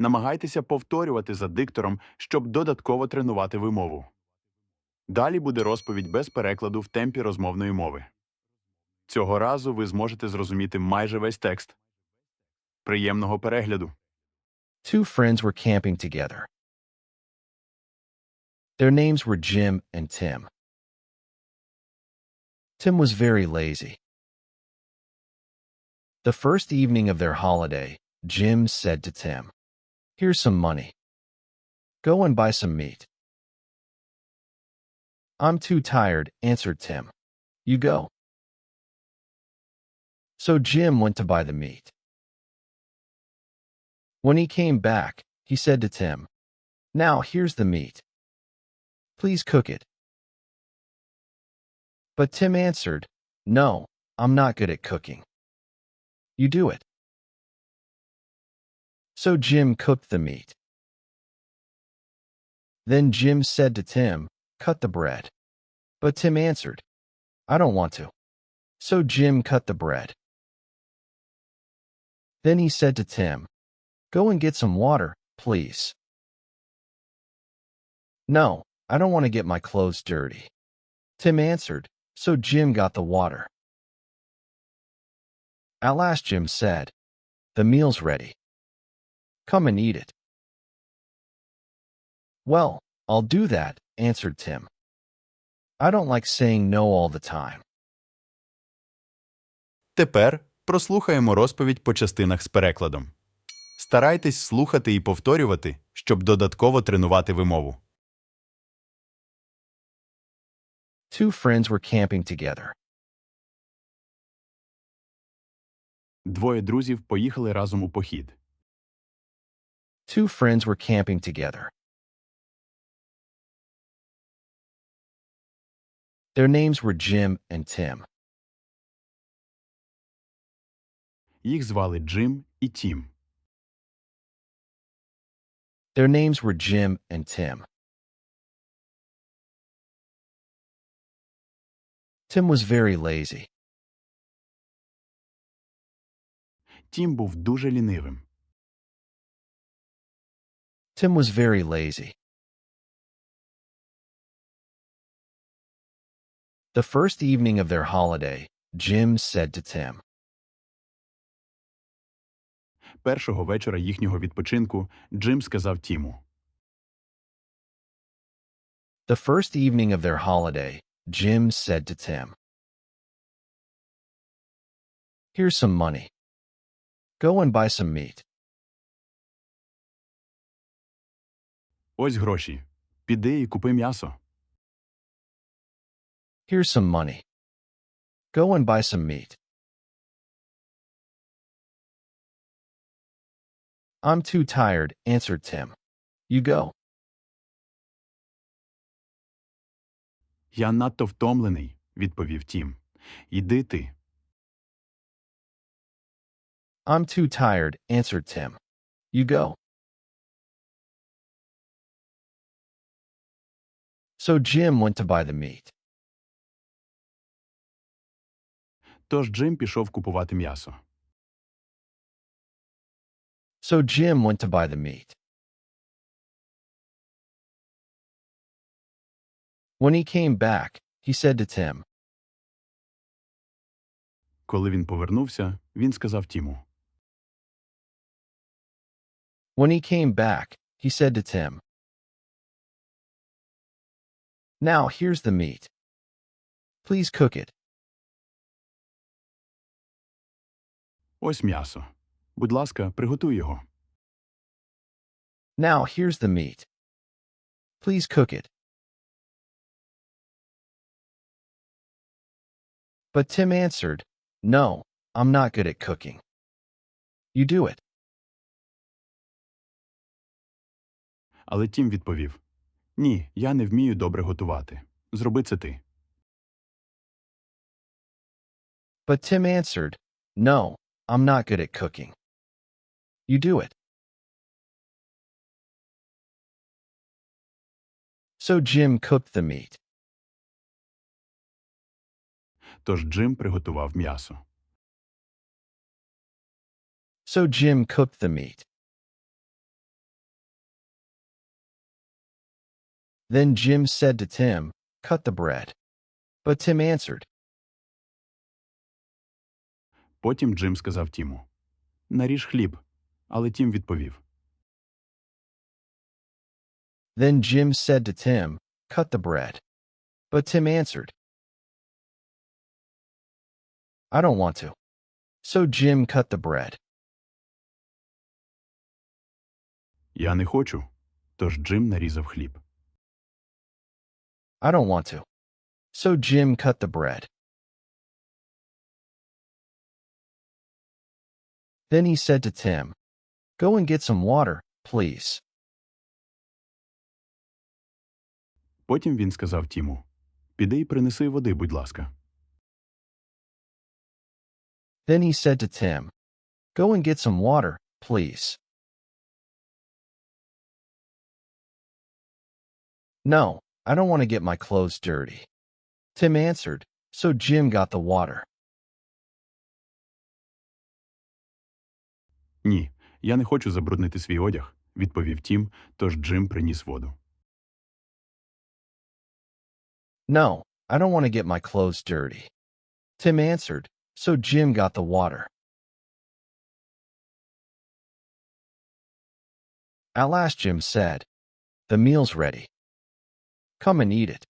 Намагайтеся повторювати за диктором, щоб додатково тренувати вимову. Далі буде розповідь без перекладу в темпі розмовної мови. Цього разу ви зможете зрозуміти майже весь текст. Приємного перегляду! Two friends were camping together. Their names were Jim and Tim. Tim was very lazy. The first evening of their holiday, Jim said to Tim, Here's some money. Go and buy some meat. I'm too tired, answered Tim. You go. So Jim went to buy the meat. When he came back, he said to Tim, Now here's the meat. Please cook it. But Tim answered, No, I'm not good at cooking. You do it. So Jim cooked the meat. Then Jim said to Tim, Cut the bread. But Tim answered, I don't want to. So Jim cut the bread. Then he said to Tim, Go and get some water, please. No, I don't want to get my clothes dirty. Tim answered, so Jim got the water. At last Jim said, The meal's ready. Come and eat it. Well, I'll do that, answered Tim. I don't like saying no all the time. Тепер прослухаємо розповідь по частинах з перекладом. Старайтесь слухати і повторювати, щоб додатково тренувати вимову. Two friends were camping together. Двоє друзів поїхали разом у похід. Two friends were camping together. Their names were Jim and Tim. Їх звали Джим і Тім. Their names were Jim and Tim. Tim was very lazy. Тім був дуже лінивим. Tim was very lazy. The first evening of their holiday, Jim said to Tim, Першого вечора їхнього відпочинку Джим сказав Тіму. The first evening of their holiday, Jim said to Tim, Here's some money. Go and buy some meat. Ось гроші. Піди і купи м'ясо. Here's some money. Go and buy some meat. I'm too tired, answered Tim. You go. Я надто втомлений, відповів Тім. Іди ти. I'm too tired, answered Tim. You go. So Jim went to buy the meat. Тож Джим пішов купувати м'ясо. So Jim went to buy the meat. When he came back, he said to Tim, Коли він повернувся, він сказав Тіму. When he came back, he said to Tim, Now here's the meat. Please cook it. Ось м'ясо. Будь ласка, приготуй його. Now here's the meat. Please cook it. But Tim answered, No, I'm not good at cooking. You do it. Але Тім відповів: Ні, я не вмію добре готувати. Зроби це ти. But Tim answered, No, I'm not good at cooking. You do it. So Jim cooked the meat. Тож Джим приготував м'ясо. So Jim cooked the meat. Then Jim said to Tim, Cut the bread. But Tim answered, Потім Джим сказав Тіму: Наріж хліб. Але Тім відповів: Then Jim said to Tim, Cut the bread. But Tim answered, I don't want to. So Jim cut the bread. Я не хочу. Тож Джим нарізав хліб. I don't want to. So Jim cut the bread. Then he said to Tim, Go and get some water, please. Потім він сказав Тіму: Піди й принеси води, будь ласка. Then he said to Tim, Go and get some water, please. No, I don't want to get my clothes dirty. Tim answered, so Jim got the water. Ні, я не хочу забруднити свій одяг, відповів Тім, тож Джим приніс воду. No, I don't want to get my clothes dirty. Tim answered, so Jim got the water. At last Jim said, The meal's ready. Come and eat it.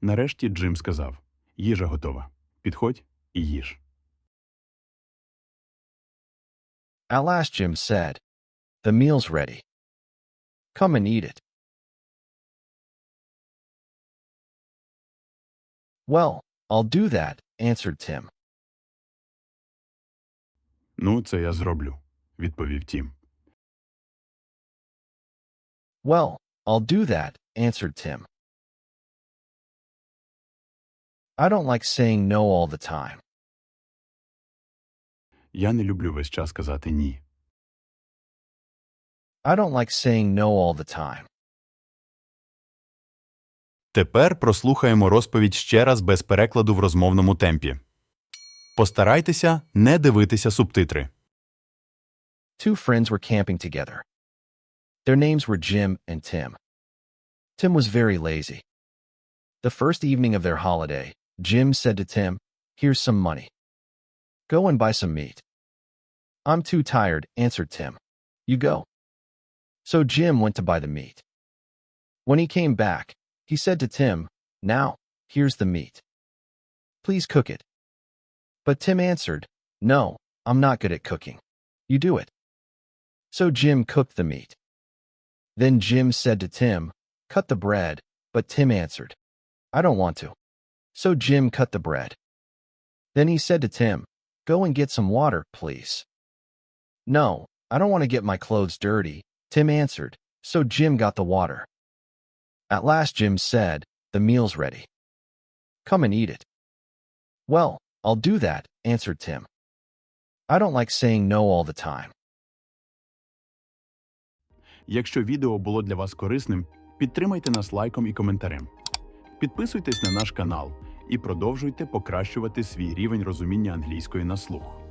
Нарешті Джим сказав: Їжа готова. Підходь і їж. At last Jim said, The meal's ready. Come and eat it. Well, I'll do that, answered Tim. Ну, це я зроблю, відповів Тім. Well, I'll do that, answered Tim. I don't like saying no all the time. Я не люблю весь час казати ні. I don't like saying no all the time. Тепер прослухаємо розповідь ще раз без перекладу в розмовному темпі. Постарайтеся не дивитися субтитри. Two friends were camping together. Their names were Jim and Tim. Tim was very lazy. The first evening of their holiday, Jim said to Tim, Here's some money. Go and buy some meat. I'm too tired, answered Tim. You go. So Jim went to buy the meat. When he came back, he said to Tim, Now, here's the meat. Please cook it. But Tim answered, No, I'm not good at cooking. You do it. So Jim cooked the meat. Then Jim said to Tim, Cut the bread, but Tim answered, I don't want to. So Jim cut the bread. Then he said to Tim, Go and get some water, please. No, I don't want to get my clothes dirty, Tim answered, so Jim got the water. At last Jim said, The meal's ready. Come and eat it. Well, I'll do that, answered Tim. I don't like saying no all the time. Якщо відео було для вас корисним, підтримайте нас лайком і коментарем. Підписуйтесь на наш канал і продовжуйте покращувати свій рівень розуміння англійської на слух.